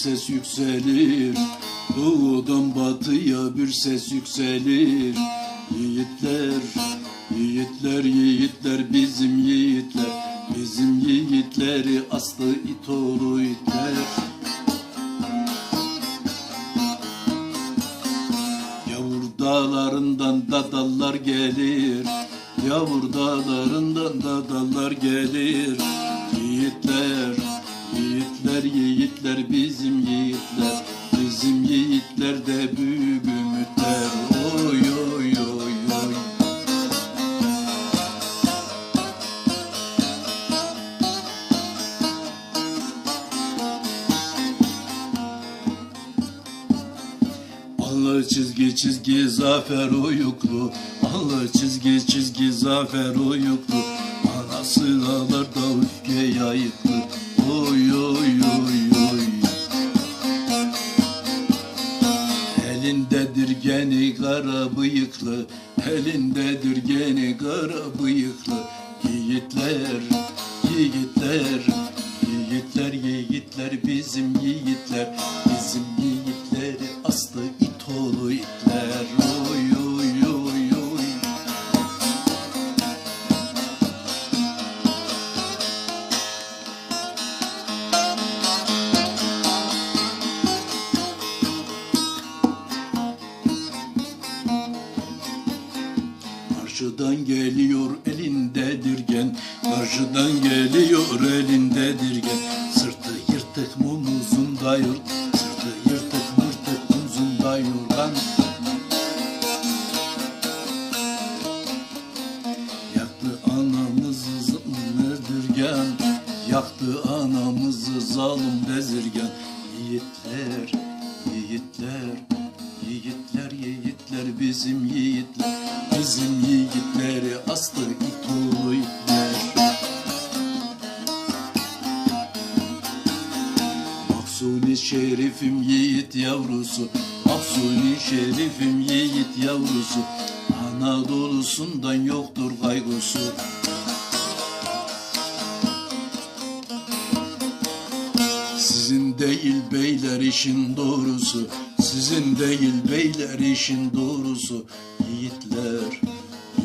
ses yükselir. Doğudan batıya bir ses yükselir. Yiğitler, yiğitler, yiğitler bizim yiğitler. Bizim yiğitleri aslı it oğlu itler Yavur dağlarından dadallar gelir. Yavur dağlarından dadallar gelir. Yiğitler, yiğitler bizim yiğitler Bizim yiğitler de büyük ümitler. Oy oy oy oy. Allı çizgi çizgi zafer uyuklu. Allı çizgi çizgi zafer uyuklu. Anası dağlarda öfke yayıklı Elindedir geni kara bıyıklı Elindedir geni kara bıyıklı. Yiğitler, yiğitler Yiğitler, yiğitler bizim yiğitler. Bizim Karşıdan geliyor elinde dirgen Karşıdan geliyor elinde dirgen. Sırtı yırtık mumuzunda yurt Sırtı yırtık mırtık muzunda yorgan Yaktı anamızı zımır dirgen Yaktı anamızı zalim bezirgen Yiğitler, yiğitler Yiğitler, yiğitler bizim yiğitler Maksuni şerifim yiğit yavrusu. Maksuni şerifim yiğit yavrusu. Anadolu'sundan yoktur kaygısı. Sizin değil beyler işin doğrusu. Sizin değil beyler işin doğrusu. Yiğitler,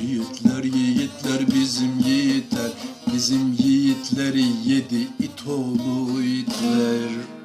yiğitler, yiğitler bizim yiğitler. Bizim yiğitleri yedi it oğlu itler